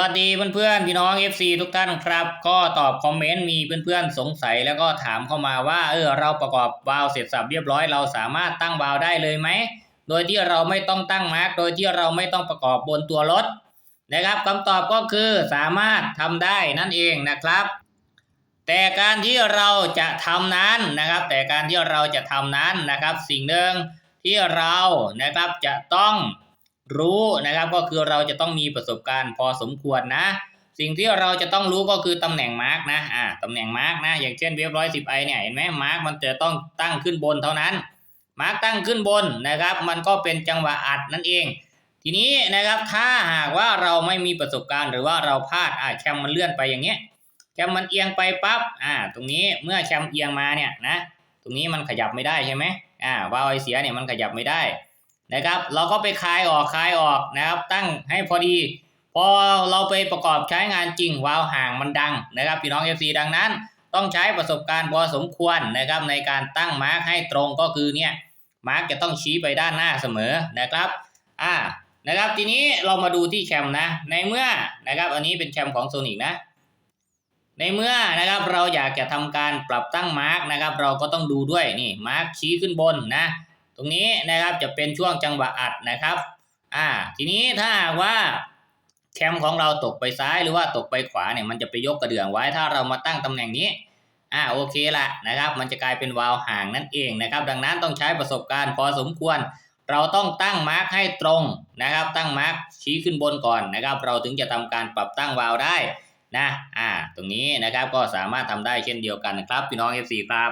วัสดีเพื่อนๆพี่น้อง FC ทุกท่านครับ ก็ตอบคอมเมนต์มีเพื่อนๆสงสัยแล้วก็ถามเข้ามาว่าเออเราประกอบวาล์วเสร็จสับเรียบร้อยเราสามารถตั้งวาล์วได้เลยไหมโดยที่เราไม่ต้องตั้งมาร์กโดยที่เราไม่ต้องประกอบบนตัวรถนะครับคำตอบก็คือสามารถทำได้นั่นเองนะครับ แต่การที่เราจะทำนั้นนะครับ แต่การที่เราจะทำนั้นนะครับ สิ่งหนึ่งที่เรานะครับจะต้อง รู้นะครับก็คือเราจะต้องมีประสบการณ์พอสมควรนะ สิ่งที่เราจะต้องรู้ก็คือตำแหน่งมาร์กนะอ่าตำแหน่งมาร์กนะ อย่างเช่นเว็บร้อยสิบไอเนี่ยเห็นไหมมาร์กมันจะต้องตั้งขึ้นบนเท่านั้น มาร์กตั้งขึ้นบนนะครับ มันก็เป็นจังหวะอัดนั่นเอง ทีนี้นะครับถ้าหากว่าเราไม่มีประสบการณ์หรือว่าเราพลาดอ่าแคมมันเลื่อนไปอย่างเงี้ยแคมมันเอียงไปปั๊บอ่า ตรงนี้เมื่อแคมเอียงมาเนี่ยนะ ตรงนี้มันขยับไม่ได้ใช่ไหมอ่าวาลไอเสียเนี่ยมันขยับไม่ได้ นะครับ เราก็ไปคลายออกคลายออกนะครับ ตั้งให้พอดี พอเราไปประกอบใช้งานจริงวาวห่างมันดังนะครับพี่น้อง FC ดังนั้น ต้องใช้ประสบการณ์พอสมควรนะครับ ในการตั้งมาร์กให้ตรงก็คือเนี่ยมาร์กจะต้องชี้ไปด้านหน้าเสมอนะครับอ่านะครับทีนี้เรามาดูที่แคมนะ ในเมื่อนะครับอันนี้เป็นแคมของโซนิกนะ ในเมื่อนะครับเราอยากจะทำการปรับตั้งมาร์กนะครับ เราก็ต้องดูด้วยนี่มาร์กชี้ขึ้นบนนะ ตรงนี้นะครับจะเป็นช่วงจังหวะอัดนะครับอ่าทีนี้ถ้าหากว่าแคมของเราตกไปซ้ายหรือว่าตกไปขวาเนี่ยมันจะไปยกกระเดื่องไว้ถ้าเรามาตั้งตำแหน่งนี้อ่าโอเคละนะครับ มันจะกลายเป็นวาล์วห่างนั่นเองนะครับ ดังนั้นต้องใช้ประสบการณ์พอสมควร เราต้องตั้งมาร์กให้ตรงนะครับ ตั้งมาร์กชี้ขึ้นบนก่อนนะครับ เราถึงจะทำการปรับตั้งวาล์วได้นะอ่าตรงนี้นะครับก็สามารถทำได้เช่นเดียวกันนะครับ พี่น้อง FC ครับ